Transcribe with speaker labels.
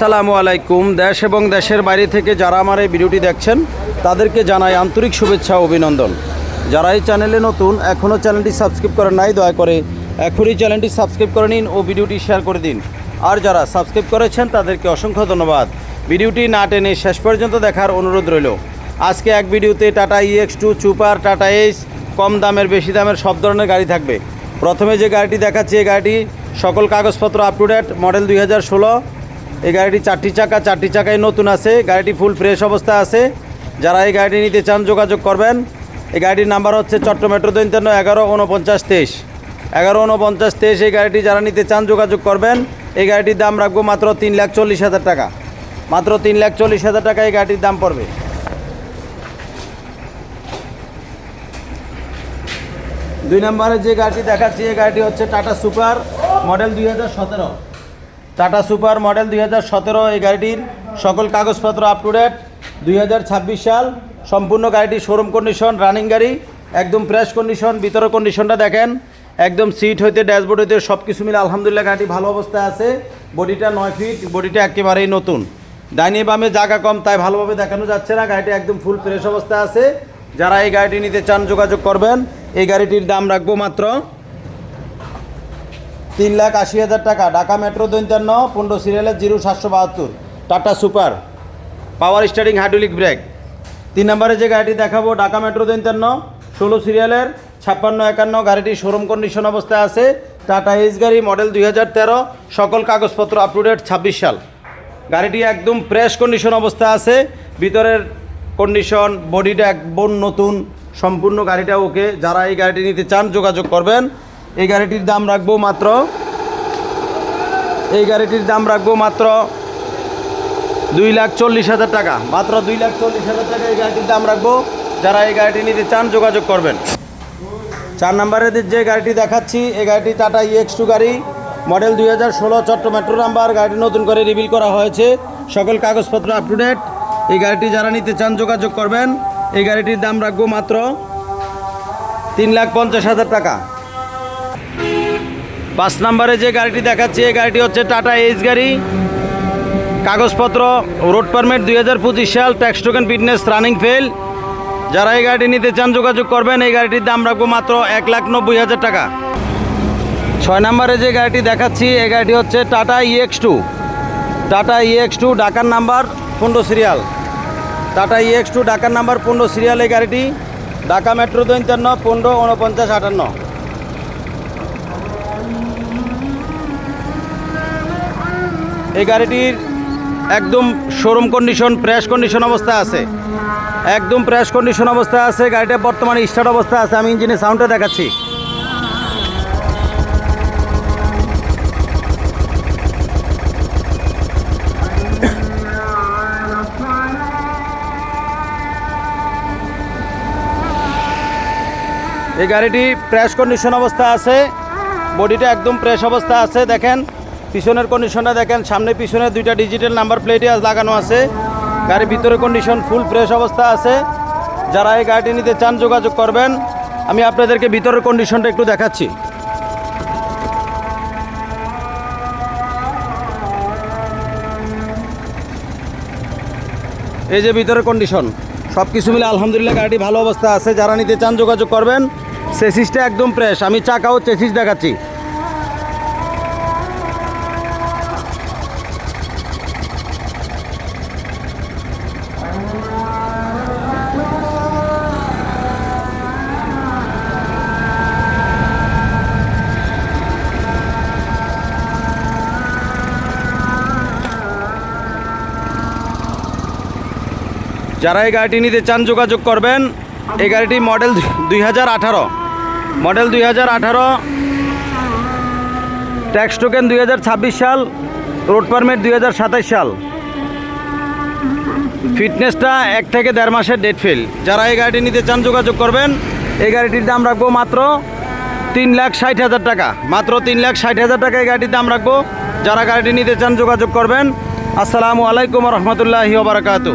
Speaker 1: আসসালামু আলাইকুম। দেশ এবং দেশের বাইরে থেকে যারা আমার এই ভিডিওটি দেখছেন, তাদেরকে জানাই আন্তরিক শুভেচ্ছা অভিনন্দন। যারা এই চ্যানেলে নতুন, এখনও চ্যানেলটি সাবস্ক্রাইব করেন নাই, দয়া করে এখনই চ্যানেলটি সাবস্ক্রাইব করে নিন ও ভিডিওটি শেয়ার করে দিন। আর যারা সাবস্ক্রাইব করেছেন, তাদেরকে অসংখ্য ধন্যবাদ। ভিডিওটি না টেনে শেষ পর্যন্ত দেখার অনুরোধ রইল। আজকে এক ভিডিওতে Tata EX two super Tata Ace কম দামের, বেশি দামের সব ধরনের গাড়ি থাকবে। প্রথমে যে গাড়িটি দেখাচ্ছি, এই গাড়িটি সকল কাগজপত্র আপ টু ডেট মডেল দুই হাজার ষোলো। এই গাড়িটি চারটি চাকা, চারটি চাকায় নতুন আছে। গাড়িটি ফুল ফ্রেশ অবস্থা আছে। যারা এই গাড়িটি নিতে চান, যোগাযোগ করবেন। এই গাড়িটির নাম্বার হচ্ছে চট্ট মেট্রো দৈন্তান্ন এগারো উনপঞ্চাশ তেইশ। এগারো উনপঞ্চাশ তেইশ, এই গাড়িটি যারা নিতে চান, যোগাযোগ করবেন। এই গাড়িটির দাম রাখব মাত্র তিন লাখ চল্লিশ হাজার টাকা। মাত্র তিন লাখ চল্লিশ হাজার টাকা এই গাড়িটির দাম পড়বে। দুই নম্বরে যে গাড়িটি দেখাচ্ছি, এই গাড়িটি হচ্ছে টাটা সুপার মডেল দুই হাজার সতেরো। টাটা সুপার মডেল দুই হাজার সতেরো এই গাড়িটির সকল কাগজপত্র আপ টু ডেট দুই হাজার ছাব্বিশ সাল সম্পূর্ণ গাড়িটি শোরুম কন্ডিশন রানিং গাড়ি, একদম ফ্রেশ কন্ডিশন ভিতরে কন্ডিশনটা দেখেন। একদম সিট হইতে ড্যাশবোর্ড হইতে সব কিছু মিলে আলহামদুলিল্লাহ গাড়িটি ভালো অবস্থায় আছে। বডিটা নয় ফিট বডিটা একেবারেই নতুন। ডাইনে বামে জায়গা কম, তাই ভালোভাবে দেখানো যাচ্ছে না। গাড়িটি একদম ফুল ফ্রেশ অবস্থায় আছে। যারা এই গাড়িটি নিতে চান যোগাযোগ করবেন। এই গাড়িটির দাম রাখব মাত্র তিন লাখ আশি হাজার টাকা, ঢাকা মেট্রো দৈন্তান্ন পনেরো সিরিয়ালের জিরো সাতশো বাহাত্তর, Tata super, power steering hydraulic brake. তিন নম্বরে যে গাড়িটি দেখাবো, ঢাকা মেট্রো দৈন্তান্ন ষোলো সিরিয়ালের ছাপ্পান্ন, একান্ন, গাড়িটি শোরুম কন্ডিশন অবস্থায় আছে। টাটা এইচ গাড়ি মডেল দুই হাজার তেরো, সকল কাগজপত্র আপ টু ডেট ছাব্বিশ সাল। গাড়িটি একদম ফ্রেশ কন্ডিশন অবস্থায় আছে। ভিতরের কন্ডিশন বডিটা একদম নতুন। সম্পূর্ণ গাড়িটা ওকে, যারা এই গাড়িটি নিতে চান, যোগাযোগ করবেন। এই গাড়িটির দাম রাখব মাত্র, এই গাড়িটির দাম রাখব মাত্র দুই লাখ চল্লিশ হাজার টাকা। মাত্র দুই লাখ চল্লিশ হাজার টাকা এই গাড়িটির দাম রাখব। যারা এই গাড়িটি নিতে চান, যোগাযোগ করবেন। চার নম্বরে যে গাড়িটি দেখাচ্ছি, এই গাড়িটি টাটা ইএক্স টু গাড়ি, মডেল দুই হাজার ষোলো চট্ট মেট্রো নাম্বার। গাড়িটি নতুন করে রিভিল করা হয়েছে। সকল কাগজপত্র আপ টু ডেট এই গাড়িটি যারা নিতে চান, যোগাযোগ করবেন। এই গাড়িটির দাম রাখব মাত্র তিন লাখ পঞ্চাশ হাজার টাকা। পাঁচ নম্বরে যে গাড়িটি দেখাচ্ছি, এই গাড়িটি হচ্ছে টাটা এইচ গাড়ি। কাগজপত্র, রোড পারমিট দুই হাজার পঁচিশ সাল, tax token, fitness, running fail. যারা এই গাড়িটি নিতে চান, যোগাযোগ করবেন, এই গাড়িটির দাম রাখব মাত্র এক লাখ নব্বই হাজার টাকা। ছয় নম্বরে যে গাড়িটি দেখাচ্ছি, এই গাড়িটি হচ্ছে Tata EX two Tata EX two ডাকার নাম্বার পনেরো সিরিয়াল। টাটা ইএক্স টু ডাকার নাম্বার পনেরো সিরিয়াল এই গাড়িটি। ঢাকা মেট্রো দৈন্তান্ন পনেরো উনপঞ্চাশ আটান্ন। এই গাড়িটির একদম শোরুম কন্ডিশন ফ্রেশ কন্ডিশন অবস্থা আছে। একদম ফ্রেশ কন্ডিশন অবস্থা আছে। গাড়িটা বর্তমানে স্টার্ট অবস্থা আছে। আমি ইঞ্জিনের সাউন্ডটা দেখাচ্ছি। এই গাড়িটি ফ্রেশ কন্ডিশন অবস্থা আছে। বডিটা একদম ফ্রেশ অবস্থা আছে, দেখেন। পিছনের কন্ডিশনটা দেখেন, সামনে পিছনে দুইটা ডিজিটাল নাম্বার প্লেটই লাগানো আছে। গাড়ির ভিতরে কন্ডিশন ফুল ফ্রেশ অবস্থা আছে। যারা এই গাড়িটি নিতে চান, যোগাযোগ করবেন। আমি আপনাদেরকে ভিতরের কন্ডিশনটা একটু দেখাচ্ছি। এই যে ভিতরের কন্ডিশন সব কিছু মিলে আলহামদুলিল্লাহ গাড়িটি ভালো অবস্থা আছে। যারা নিতে চান, যোগাযোগ করবেন। চেসিসটা একদম ফ্রেশ আমি চাকাও চেসিস দেখাচ্ছি। যারা এই গাড়িটি নিতে চান যোগাযোগ করবেন, এই গাড়িটি মডেল দুই হাজার আঠারো। মডেল দুই হাজার আঠারো, ট্যাক্স টোকেন দুই হাজার ছাব্বিশ সাল, রোড পারমিট দুই হাজার সাতাশ সাল। ফিটনেসটা এক থেকে দেড় মাসের ডেট ফেল। যারা এই গাড়িটি নিতে চান যোগাযোগ করবেন, এই গাড়িটির দাম রাখব মাত্র তিন লাখ ষাট হাজার টাকা। মাত্র তিন লাখ ষাট হাজার টাকা এই গাড়িটির দাম রাখব। যারা গাড়িটি নিতে চান যোগাযোগ করবেন। আসসালামু আলাইকুম রহমতুল্লাহি ওবরাকাতু